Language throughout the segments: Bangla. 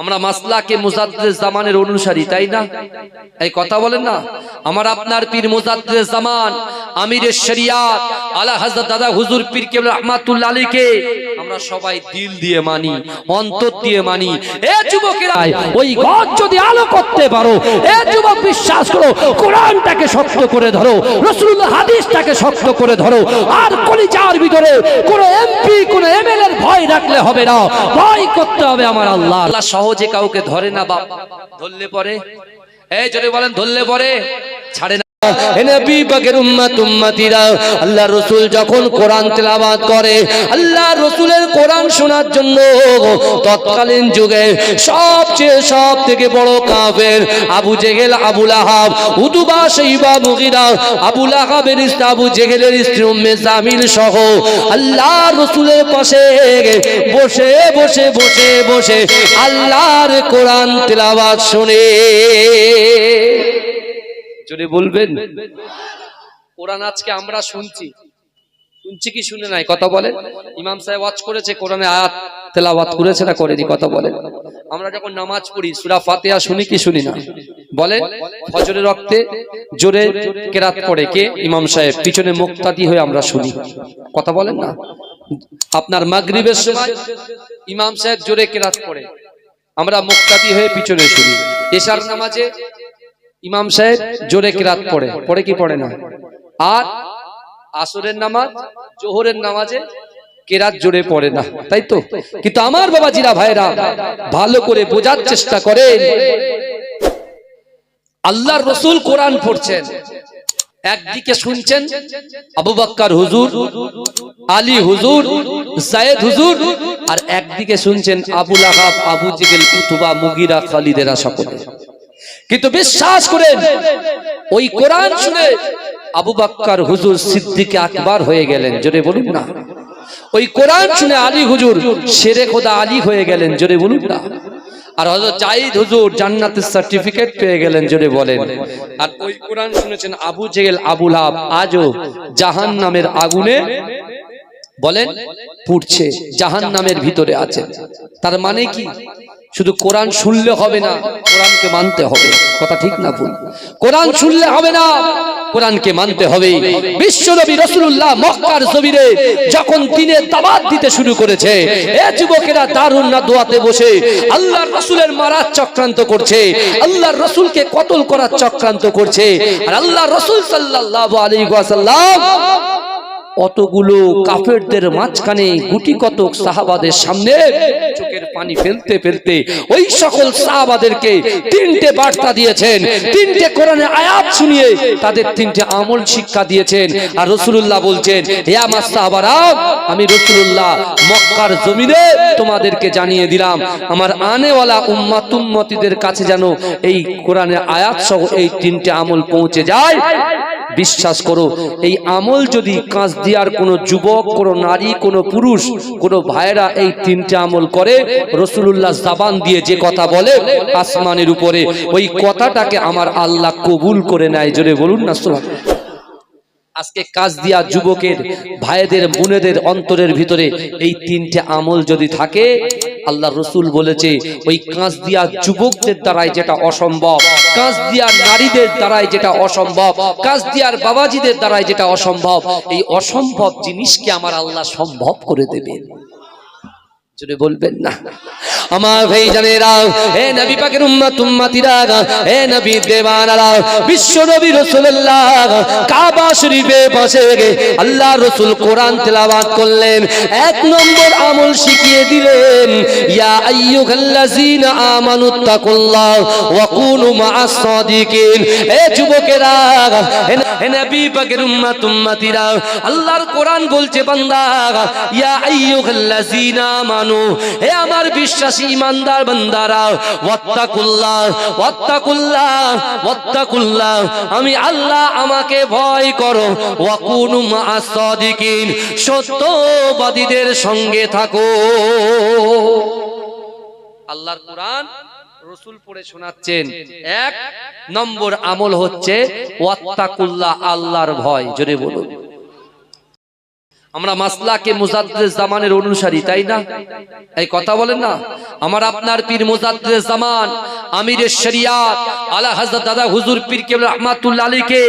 আমরা মাসলাকে মুজাদ্দেদ জামানের অনুসারী, তাই না? এই কথা বলেন না? আমার আপনার পীর মুজাদ্দেদ জামান আমিরের শরিয়াত, আলা হযরত দাদা হুজুর পীর কেবল রহমাতুল্লাহ আলীকে আমরা সবাই দিল দিয়ে মানি, অন্তর দিয়ে মানি। এ যুবকেরা, ওই গজ যদি আলো করতে পারো, এ যুবক বিশ্বাস করো, কোরআনটাকে শক্ত করে ধরো, রাসূলুল্লাহ হাদিসটাকে শক্ত করে ধরো, আর কলিজার ভিতরে কোন এমপি, কোন এমএলএ এর ভয় রাখলে হবে না। ভয় করতে হবে আমার আল্লাহ। আল্লাহ সহজে কাউকে ধরে না বাপ। ধরলে পরে? এই যদি বলেন ধরলে পরে? ছাড়ে না। নবী আল্লাহ রাসূল যখন কোরআন তেলাওয়াত করে, আল্লাহ রাসূলের কোরআন শোনার জন্য তৎকালীন যুগে সবচেয়ে সব থেকে বড় কাফের আবু জেহেল, আবু লাহাব, উতুবা শাইবা মুগিরা, আবু লাহাবের স্ত্রী আবু জেহেলের স্ত্রী উম্মে জামিল সহ আল্লাহ রাসূলের পাশে বসে বসে বসে বসে আল্লাহর কোরআন তেলাওয়াত শুনে। জোরে বলবেন? কোরআন আজকে আমরা শুনছি। শুনছি কি শুনে নাই? কথা বলেন। ইমাম সাহেব ওয়াজ করেছে, কোরআনে আয়াত, তেলাওয়াত করেছে না করেনি? কথা বলেন। আমরা যখন নামাজ পড়ি, সূরা ফাতিহা শুনি কি শুনি না? বলেন, ফজরের রক্তে জোরে কেরাত পড়ে কে? ইমাম সাহেব, পিছনে মুক্তাদি হয়ে আমরা শুনি। কথা বলেন না? আপনার মাগরিবের সময় ইমাম সাহেব জোরে কেরাত পড়ে। আমরা মুক্তাদি হয়ে পিছনে শুনি। এশার নামাজে ইমাম সাহেব জোরে কিরাত পড়ে পড়ে কি পড়ে না? আর আসরের নামাজ, জোহরের নামাজে কেরাত জোরে পড়ে না, তাই তো? কিন্তু আমার বাবাজিরা ভাইরা ভালো করে বোঝার চেষ্টা করে আল্লাহর রসুল কোরআন পড়ছেন, একদিকে শুনছেন আবু বাক্কার হুজুর, আলী হুজুর, জায়েদ হুজুর, আর একদিকে শুনছেন আবুল আহাব, আবু জিগেল উতুবা, মুগিরা, খালিদেরা সকলে। কিন্তু বিশ্বাস করেন, ওই কোরআন শুনে আবু বাক্কার হুজুর সিদ্দিকে আকবার হয়ে গেলেন, জোরে বলুন না। ওই কোরআন শুনে আলী হুজুর শেরে খোদা আলী হয়ে গেলেন, জোরে বলুন না। আর হযরত জাহিদ হুজুর জান্নাতের সার্টিফিকেট পেয়ে গেলেন, জোরে বলেন। আর ওই কোরআন শুনেছেন আবু জেহেল আবুল আব আজও জাহান নামের আগুনে, বলেন, পুড়ছে জাহান নামের ভিতরে আছে। তার মানে কি? শুধু কোরআন শুনলে হবে না, কোরআনকে মানতে হবে। কথা ঠিক না ভুল? কোরআন শুনলে হবে না, কোরআনকে মানতে হবে। বিশ্বনবী রাসূলুল্লাহ মক্কার জমিনে যখন দিনের দাওয়াত দিতে শুরু করেছে, এ যুবকেরা দারুণ না দোয়াতে বসে, আল্লাহর রাসূলের মারার চক্রান্ত করছে, আল্লাহর রাসূলকে কতল করার চক্রান্ত করছে, আর আল্লাহর রাসূল সাল্লাল্লাহু আলাইহি ওয়াসাল্লাম অতগুলো কাফেরদের মাঝখানে গুটি কতক সাহাবাদের সামনে চোখের পানি ফেলতে ফেলতে ওই সকল সাহাবাদেরকে তিনটে বার্তা দিয়েছেন তিনটে কোরআনে আয়াত শুনিয়ে তাদের তিনটে আমল শিক্ষা দিয়েছেন। আর রসুল্লাহ বলছেন হে আমার সাহাবারা আমি রসুল্লাহ মক্কার জমিনে তোমাদেরকে জানিয়ে দিলাম আমার আনেওয়ালা উম্মাতুম্মতিদের কাছে যেন এই কোরআনের আয়াত সহ এই তিনটে আমল পৌঁছে যায়। বিশ্বাস করো, এই আমল যদি কাঁচ দিয়ার কোনো যুবক, কোনো নারী, কোনো পুরুষ, কোনো ভাইরা এই তিনটে আমল করে রসুল্লাহ জাবান দিয়ে যে কথা বলে আসমানের উপরে, ওই কথাটাকে আমার আল্লাহ কবুল করে নেয়। জোরে বলুন না আজকে কাজ দিয়া যুবকের ভাইদের বোনেদের অন্তরের ভিতরে এই তিনটে আমল যদি থাকে আল্লাহ রসুল বলেছে ওই কাজ দিয়া যুবকদের দ্বারাই যেটা অসম্ভব কাজ দিয়া নারীদের দ্বারাই যেটা অসম্ভব কাজ দিয়ার বাবাজিদের দ্বারাই যেটা অসম্ভব এই অসম্ভব জিনিসকে আমার আল্লাহ সম্ভব করে দেবেন। বলবেন না? আমার ভাই জানেরা হে নবী পাকের উম্মত, উম্মতিরা, হে নবী দেওয়ানারা, বিশ্ব নবী রাসূলুল্লাহ কাবা শরীফে বসে আল্লাহ রাসূল কোরআন তেলাওয়াত করলেন। এক নম্বর আমল শিখিয়ে দিলেন, ইয়া ওয়া কুনু মাআস সাদিকিন। হে যুবকেরা হে নবী পাকের উম্মত, উম্মতিরা, আল্লাহর কোরআন বলছে বান্দা, ইয়া আইয়ুহাল্লাযীনা আমানু, হে আমার বিশ্বাসী ইমানদার বান্দারা, ওয়াত্তাকুল্লাহ ওয়াত্তাকুল্লাহ ওয়াত্তাকুল্লাহ, আমি আল্লাহ আমাকে ভয় করো। ওয়া কুনু মাআস সাদিকিন, সত্যবাদীদের সঙ্গে থাকো। আল্লাহর কোরআন রসুল পড়ে শোনাচ্ছেন, এক নম্বর আমল হচ্ছে ওয়াত্তাকুল্লাহ, আল্লাহর ভয়, জোরে বলুন। আমরা মাসলাকে মুজাদ্দেদ জামানের অনুসারী তাই না? এই কথা বলেন না? আমার আপনার পীর মুজাদ্দেদ জামান আমিরের শরিয়াত আলা হযরত দাদা হুজুর পীর কেবল রহমাতুল্লাহ আলীকে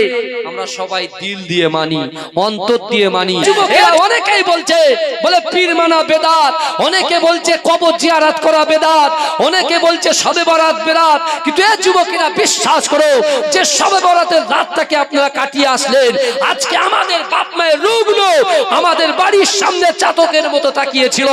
আমরা সবাই দিল দিয়ে মানি অন্তর দিয়ে মানি। যুবকেরা অনেকেই বলছে বলে পীর মানা বেদাত। অনেকে বলছে কবর জিয়ারত করা বেদাত। অনেকে বলছে সবে বরাত বেদাত কিন্তু এই যুবকেরা বিশ্বাস করো যে সবে বরাতের রাতটাকে আপনারা কাটিয়ে আসলেন আজকে আমাদের বাপ মায়ের রূপগুলো আমাদের বাড়ির সামনে চাতকের মতো তাকিয়েছিল।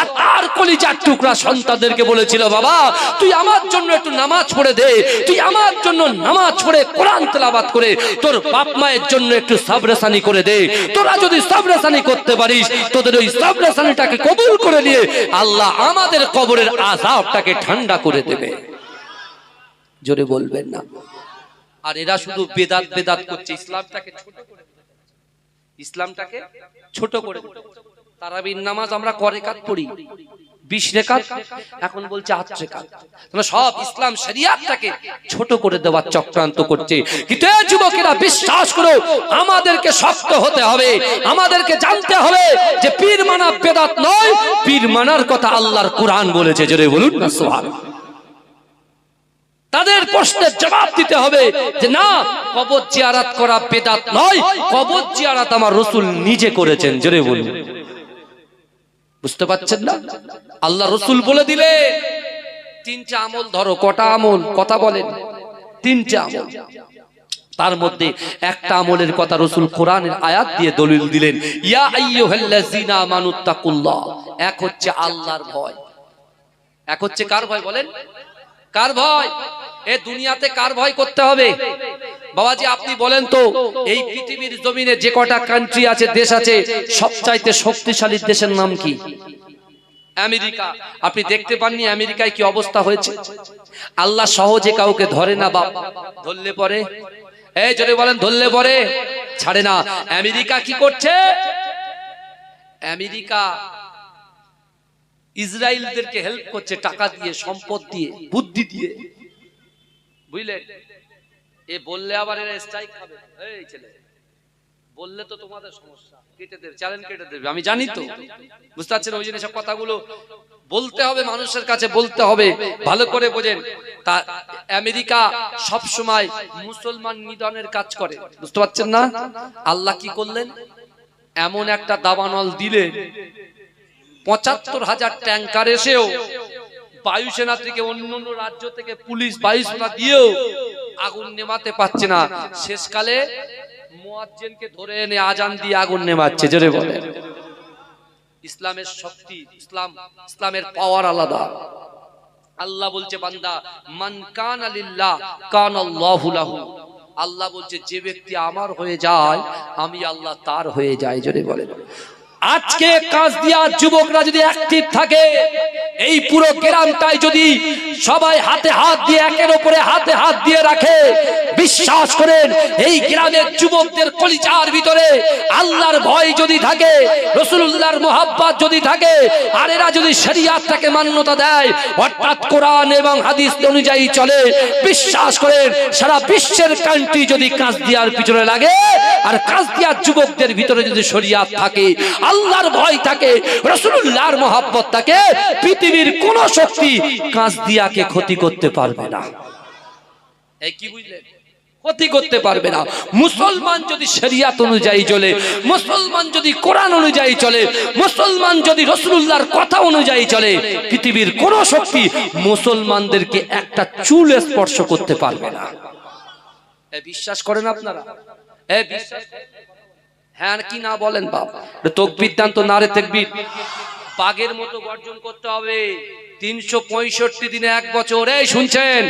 আর তার কলিজার টুকরা সন্তানদেরকে বলেছিল, বাবা, তুই আমার জন্য একটু নামাজ পড়ে দে। তুই আমার জন্য নামাজ পড়ে, কোরআন তেলাবাত করে তোর বাপ মায়ের জন্য একটু সাবরেসানি করে দে। তোরা যদি সাবরেসানি করতে পারিস, তোদের ওই সাবরেসানিটাকে কবুল করে নিয়ে আল্লাহ আমাদের কবরের আজাবটাকে ঠান্ডা করে দেবে। জোরে বলবেন না। আর এরা শুধু বেদাত বেদাত করছে, ইসলামটাকে ছোট করে ইসলামটাকে ছোট করে তারাবির নামাজ আমরা করে কাত পড়ি। বিশ রেখাত, এখন বলছে আট রেখাত। সব ইসলাম ছোট করে দেওয়ার চক্রান্ত করছে। কিন্তু যুবকেরা বিশ্বাস করো, আমাদেরকে শক্ত হতে হবে। আমাদেরকে জানতে হবে যে পীর মানা বেদাত নয়, পীর মানার কথা আল্লাহর কোরআন বলেছে। জোরে বলুন না তাদের প্রশ্নের জবাব দিতে হবে যে না কবর জিয়ারাত করা বেদাত নয় কবর জিয়ারাত আমার রসুল নিজে করেছেন জোরে বলুন। বুঝতে পারছেন না? আল্লাহ রসুল বলে দিলে। তিনটা আমল ধরো কটা আমল? কথা বলেন। তিনটা আমল। তার মধ্যে একটা আমলের কথা রসুল কোরআনের আয়াত দিয়ে দলিল দিলেন। ইয়া আইয়ুহাল্লাযিনা আমানুত্তাকুল্লাহ এক হচ্ছে আল্লাহর ভয়। এক হচ্ছে কার ভয় বলেন? কার ভয়? এ দুনিয়াতে কার ভয় করতে হবে? বাবাজি, আপনি বলেন তো, এই পৃথিবীর জমিনে যে কটা কান্ট্রি আছে, দেশ আছে, সবচাইতে শক্তিশালী দেশের নাম কি? আমেরিকা। আপনি দেখতে পাননি আমেরিকায় কি অবস্থা হয়েছে? আল্লাহ সহজে কাউকে ধরে না, বাপ। ধরলে পরে? এই যদি বলেন, ধরলে পরে? ছাড়ে না। আমেরিকা কি করছে? আমেরিকা ইসরায়েলদেরকে হেল্প করছে, টাকা দিয়ে, সম্পদ দিয়ে, বুদ্ধি দিয়ে। বুঝলেন এ বললে আবার এরা স্ট্রাইক খাবে। এই ছেলে, বললে তো তোমাদের সমস্যা। চ্যালেঞ্জ কেটে দেবে। আমি জানি তো। বুঝতে পারছেন ওই কথাগুলো? বলতে হবে, মানুষের কাছে বলতে হবে। ভালো করে বোঝেন। তা, আমেরিকা মুসলমান কাজ করে। বুঝতে পারছেন না? আল্লাহ কি করলেন? এমন একটা দাবানল দিলেন। পঁচাত্তর হাজার ট্যাঙ্কার এসেও বায়ুসেনা থেকে অন্য অন্য রাজ্য থেকে পুলিশ বায়ুসেনা দিয়েও আগুন নেমাতে পারছে না। শেষকালে মুয়াজ্জিনকে ধরে এনে আজান দিয়ে আগুন নেমাচ্ছে, জোরে বলে। ইসলামের শক্তি, ইসলাম, ইসলামের পাওয়ার আলাদা। আল্লাহ বলছে, বান্দা, মান কান আলিল্লাহ কান আল্লাহু লাহু। আল্লাহ বলছে, যে ব্যক্তি আমার হয়ে যায়, আমি আল্লাহ তার হয়ে যায় জোরে বলেন আজকে কাজ দিয়া যুবকরা যদি অ্যাক্টিভ থাকে, এই পুরো গ্রামটাই যদি সবাই হাতে হাত দিয়ে, একের উপরে হাতে হাত দিয়ে রাখে, বিশ্বাস করেন, এই গ্রামের যুবকদের কলিজার ভিতরে আল্লাহর ভয় যদি থাকে রসুল্লাহর মোহাব্বত যদি থাকে, আর এরা যদি শরিয়াতটাকে মান্যতা দেয়, অর্থাৎ কোরআন এবং হাদিস অনুযায়ী চলে, বিশ্বাস করেন, সারা বিশ্বের কান্ট্রি যদি কাজ দিয়ার পিছনে লাগে আর কাজ দিয়ার যুবকদের ভিতরে যদি শরিয়াত থাকে, আল্লাহর ভয় থাকে রসুল্লাহর মোহাব্বত থাকে, পৃথিবীর কোন শক্তি কাজ দিয়াকে ক্ষতি করতে পারবে না। ক্ষতি করতে পারবে না। মুসলমান যদি শরিয়াত অনুযায়ী চলে, মুসলমান যদি কোরআন অনুযায়ী চলে, মুসলমান যদি রসুল্লাহর কথা অনুযায়ী চলে, পৃথিবীর কোন শক্তি মুসলমানদেরকে একটা চুল স্পর্শ করতে পারবে না। বিশ্বাস করেন আপনারা? হ্যাঁ কি না বলেন বাপ? তকবির দান তো নারে তেকবির। বাঘের মতো গর্জন করতে হবে। তিনশো পঁয়ষট্টি দিনে এক বছর, এই শুনছেন?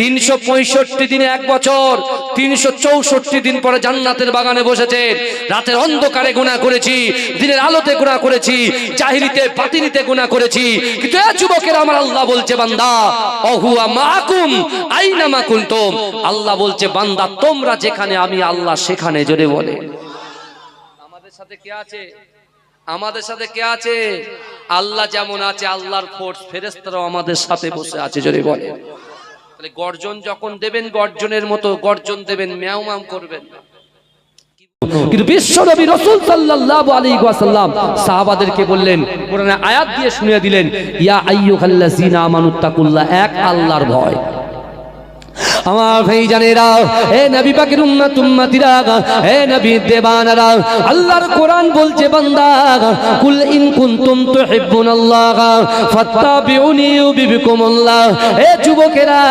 তিনশো পঁয়ষট্টি দিনে এক বছর, তিনশো চৌষট্টি দিন পরে জান্নাতের বাগানে বসেছেন রাতের অন্ধকারে গুণা করেছি, দিনের আলোতে গুণা করেছি চাহিরিতে পাতিনিতে গুণা করেছি। কিন্তু যুবকের আমার আল্লাহ বলছে, বান্দা, অহুয়া মাকুম, আইনা মাকুন তোম আল্লাহ বলছে, বান্দা, তোমরা যেখানে, আমি আল্লাহ সেখানে, জোরে বলে। আমাদের সাথে কে আছে? আমাদের সাথে কে আছে? আল্লাহ যেমন আছে, আল্লাহর ফোর্স ফেরেস্তারাও আমাদের সাথে বসে আছে, যদি বলে তাহলে গর্জন যখন দেবেন, গর্জনের মতো গর্জন দেবেন, ম্যাও ম্যাও করবেন। কিন্তু বিশ্ব নবী রসুল সাল্লাল্লাহু আলাইহি ওয়াসাল্লাম সাহাবাদেরকে বললেন, কোরআনে আয়াত দিয়ে শুনিয়ে দিলেন, ইয়া আইয়ুহাল্লাযিনা আমানুত্তাকুল্লাহ এক আল্লাহর ভয়। আমার ভাই জানেরা, হে নবী পাকের উম্মত, উম্মতিরা, হে নবী দেবানারা, আল্লাহর কোরআন বলছে বান্দা, কুল ইন কুনতুম তুহিব্বুনাল্লাহ, ফাত্তাবিউনি ইউবিকুমুল্লাহ হে যুবকেরা,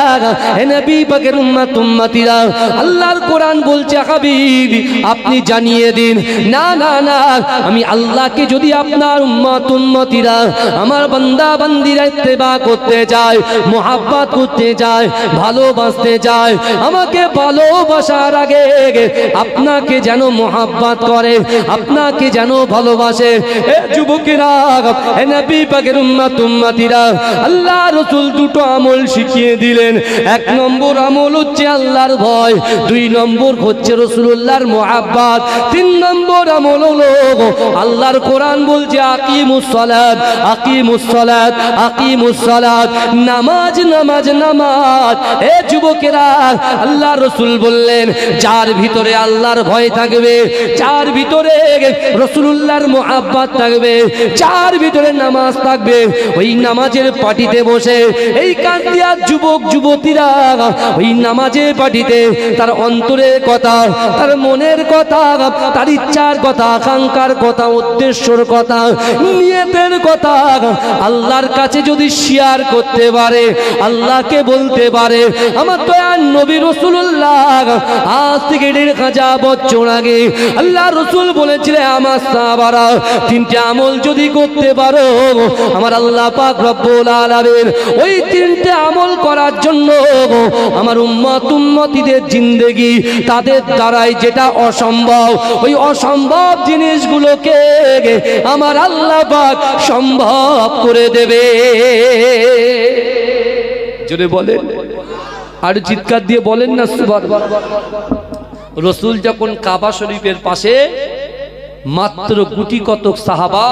হে নবী পাকের উম্মত, উম্মতিরা, আল্লাহর কোরআন বলছে, হাবিব, আপনি জানিয়ে দিন। না না না, আমি আল্লাহকে যদি আপনার উম্মত, উম্মতিরা, আমার বান্দা বান্দিরা ইত্তেবা করতে যায় মোহাব্বত করতে যায় ভালোবাসতে যায় আমাকে ভালোবাসার আগে আপনাকে যেন করে, আপনাকে যেন ভালোবাসে। এ যুবকেরা, এ নবী পাকের উম্মত উম্মতিরা, আল্লাহ রসুল দুটো আমল শিখিয়ে দিলেন। এক নম্বর আমল হচ্ছে আল্লাহর ভয়, দুই নম্বর হচ্ছে রসুল্লাহর মোহাব্বত, তিন নম্বর আমল হলো আল্লাহর কোরআন বলছে নামাজ নামাজ নামাজ। এ যুবকেরা আল্লাহ রসুল বললেন, যার ভিতরে আল্লাহর ভয় থাকবে, যার ভিতরে রসুল্লাহর মোহাব্বত থাকবে, যার ভিতরে নামাজ থাকবে, ওই নামাজের পাটিতে বসে, এই কান্দিয়া যুবক, যুবতীরা, ওই নামাজের পাটিতে তার অন্তরের কথা, তার মনের কথা, তার ইচ্ছার কথা, আকাঙ্ক্ষার কথা, উদ্দেশ্যর কথা, নিয়তের কথা আল্লাহর কাছে যদি শেয়ার করতে পারে, আল্লাহকে বলতে পারে, আমার আমার আমল যদি করতে পারো আল্লাহ ওই তিনটে আমল করার জন্য আমার উম্মত উম্মতিদের জিন্দেগি তাদের দ্বারাই যেটা অসম্ভব, ওই অসম্ভব জিনিসগুলোকে আমার আল্লাহ পাক সম্ভব করে দেবে। জোরে বলেন। আর চিৎকার দিয়ে বলেন না সুবহান রসুল যখন কাবা শরীফের পাশে মাত্র গুটি কতক সাহাবা,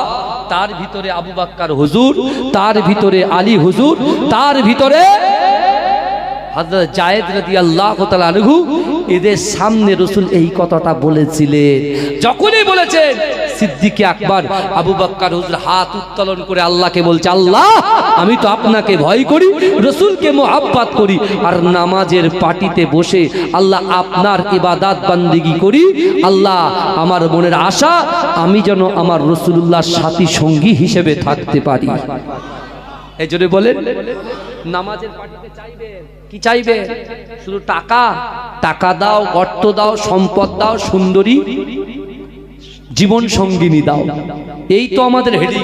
তার ভিতরে আবু বাক্কার হুজুর, তার ভিতরে আলী হুজুর, তার ভিতরে হযরত জায়েদ রাদিয়াল্লাহু তাআলা আনহু এদের সামনে রসুল এই কথাটা বলেছিলেন। যখনই বলেছেন, সিদ্দিকে আকবর, আবু বাক্কার হুজুর হাত উত্তোলন করে আল্লাহকে বলছে, আল্লাহ, আমি তো আপনাকে ভয় করি, রসুলকে মোহাব্বাত করি, আর নামাজের পাটিতে বসে আল্লাহ আপনার ইবাদাত বান্দিগি করি। আল্লাহ, আমার মনের আশা, আমি যেন আমার রসুল্লাহর সাথী সঙ্গী হিসেবে থাকতে পারি। এই জন্য বলেন, নামাজের পাটিতে চাইবেন? কি চাইবে? শুধু টাকা? টাকা দাও অর্থ দাও, সম্পদ দাও, সুন্দরী জীবন সঙ্গিনী দাও। এই তো আমাদের হেডি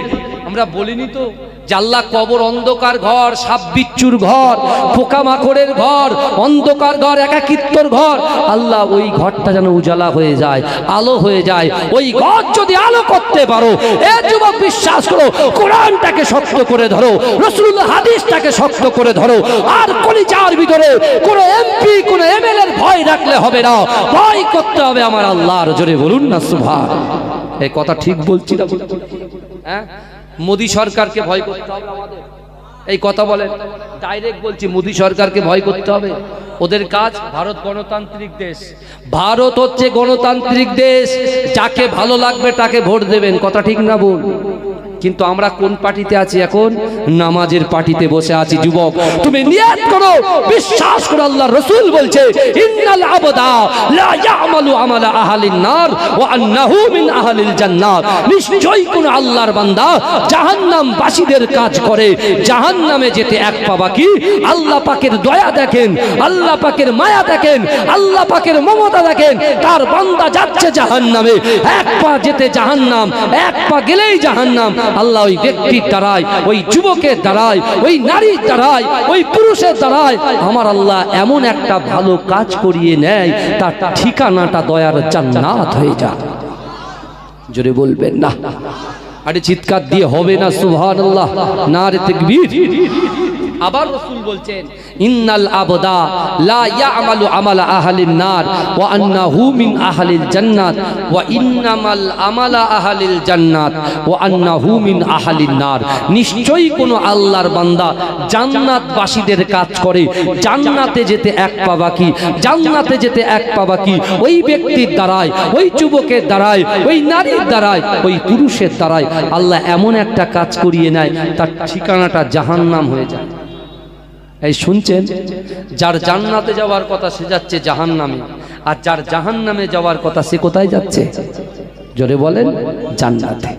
আমরা বলিনি তো জাল্লা কবর, অন্ধকার ঘর, সাপ বিচ্ছুর ঘর, পোকামাকড়ের ঘর, অন্ধকার ঘর, একাকিত্বর ঘর। আল্লাহ ওই ঘরটা যেন উজালা হয়ে যায়, আলো হয়ে যায়। ওই ঘর যদি আলো করতে পারো, এ যুবক বিশ্বাস করো, কোরআনটাকে শক্ত করে ধরো রসুল্লাহ হাদিসটাকে শক্ত করে ধরো। আর কলিজার ভিতরে কোনো এমপি, কোনো এমএলএর ভয় রাখলে হবে না। ভয় করতে হবে আমার আল্লাহর জোরে বলুন না সুভাষ এই কথা ঠিক বলছি না? হ্যাঁ? মোদী সরকারকে ভয় করতে হবে। আমাদের এই কথা বলেন ডাইরেক্ট বলছি মোদী সরকারকে ভয় করতে হবে। ওদের কাজ ভারত গণতান্ত্রিক দেশ। ভারত হচ্ছে গণতান্ত্রিক দেশ। যাকে ভালো লাগবে তাকে ভোট দেবেন। কথা ঠিক না বল কিন্তু আমরা কোন পার্টিতে আছি এখন? নামাজের পার্টিতে বসে আছি, যুবক। তুমি নিয়াত করো, বিশ্বাস করো, আল্লাহ রসুল বলছে, ইন্নাল আবদা লা ইয়ামালু আমালা আহলিন নার ওয়া আন্নাহু মিন আহলিল জান্নাত। নিশ্চয়ই কোন আল্লাহর বান্দা জাহান্নাম বাসীদের কাজ করে। জাহান্নামে যেতে এক পা বাকি। আল্লাহ পাকের দয়া দেখেন, আল্লাহ পাকের মায়া দেখেন, আল্লাহ পাকের মমতা দেখেন। তার বান্দা যাচ্ছে জাহান্নামে। এক পা যেতে জাহান্নাম, এক পা গেলেই জাহান্নাম। আল্লাহ ওই ব্যক্তির দ্বারাই ওই যুবকের দ্বারাই ওই নারীর দ্বারাই ওই পুরুষের দ্বারাই আমার আল্লাহ এমন একটা ভালো কাজ করিয়ে নেয়, তার ঠিকানাটা দয়ার জান্নাত হয়ে যায় জোরে বলবেন, না, আরে চিৎকার দিয়ে হবে না, সুবহানাল্লাহ। না রে তাকবীর। আবার রসুল বলছেন ইন্নাল আবদা লা ইয়ামালু আমালা আহলিন নার ওয়া আন্নাহু মিন আহলিল জান্নাত ওয়া ইন্নামাল আমালা আহলিল জান্নাত ওয়া আন্নাহু মিন আহলিন নার। নিশ্চয়ই কোন আল্লাহর বান্দা জান্নাতবাসীদের কাজ করে। জান্নাতে যেতে এক পা বাকি, জান্নাতে যেতে এক পা বাকি। ওই ব্যক্তির দ্বারায়, ওই যুবকের দ্বারায়, ওই নারীর দ্বারায়, ওই পুরুষের দ্বারায় আল্লাহ এমন একটা কাজ করিয়ে নেয়, তার ঠিকানাটা জাহান্নাম হয়ে যায়। এই শুনছেন? যার জান্নাতে যাওয়ার কথা সে যাচ্ছে জাহান নামে আর যার জাহান নামে যাওয়ার কথা সে কোথায় যাচ্ছে? জোরে বলেন, জান্নাতে।